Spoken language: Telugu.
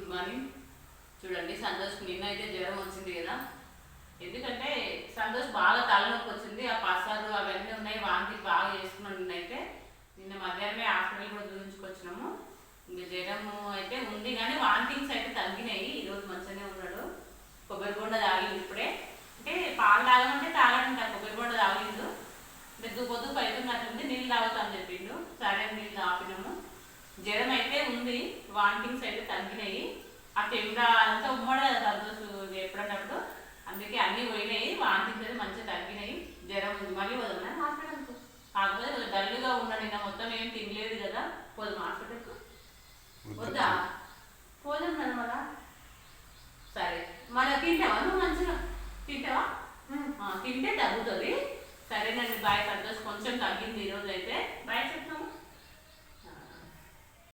Good morning. చూడండి సంతోష్ నిన్న అయితే జ్వరం వచ్చింది కదా. ఎందుకంటే సంతోష్ బాగా తలనొప్పి వచ్చింది. ఆ పసాలు అవన్నీ ఉన్నాయి వాంతి బాగా చేసుకున్నాను నిన్నైతే. నిన్న మధ్యాహ్నమే హాస్పిటల్ కూడా చూపించుకొచ్చినాము. ఇంకా జ్వరము అయితే ఉంది కానీ వాంతింగ్స్ అయితే తగ్గినాయి. ఈరోజు మంచిగానే ఉన్నాడు. కొబ్బరి బొండ తాగింది ఇప్పుడే. అంటే పాలు తాగమంటే తాగడంట కొబ్బరి బొండ తాగిండు. అంటే దుబ్బ దుబ్బ అవుతున్నట్టుంది నీళ్ళు తాగుతాను చెప్పిండు. సరే నీళ్ళు తాపినాము. జ్వరం అయితే ఉంది వాంటింగ్స్ అయితే తగ్గినాయి. ఆ కెమెరా అంతా ఉమ్మడి కదా సంతోష్ ఎప్పుడన్నప్పుడు? అందుకే అన్నీ పోయినాయి వాంతించదు మంచిగా తగ్గినాయి. జ్వరం ఉంది. మళ్ళీ పోదాం హాస్పిటల్కు కాకపోతే డల్లుగా ఉన్నాడు నిన్న మొత్తం ఏం తినలేదు కదా. పోదు హాస్పిటల్కు? వద్దా? పోదాం కదా మన సరే. మన తింటావా నువ్వు మంచిగా? తింటావా? తింటే తగ్గుతుంది. సరేనండి బాయ్ సంతోష్. కొంచెం తగ్గింది ఈరోజు అయితే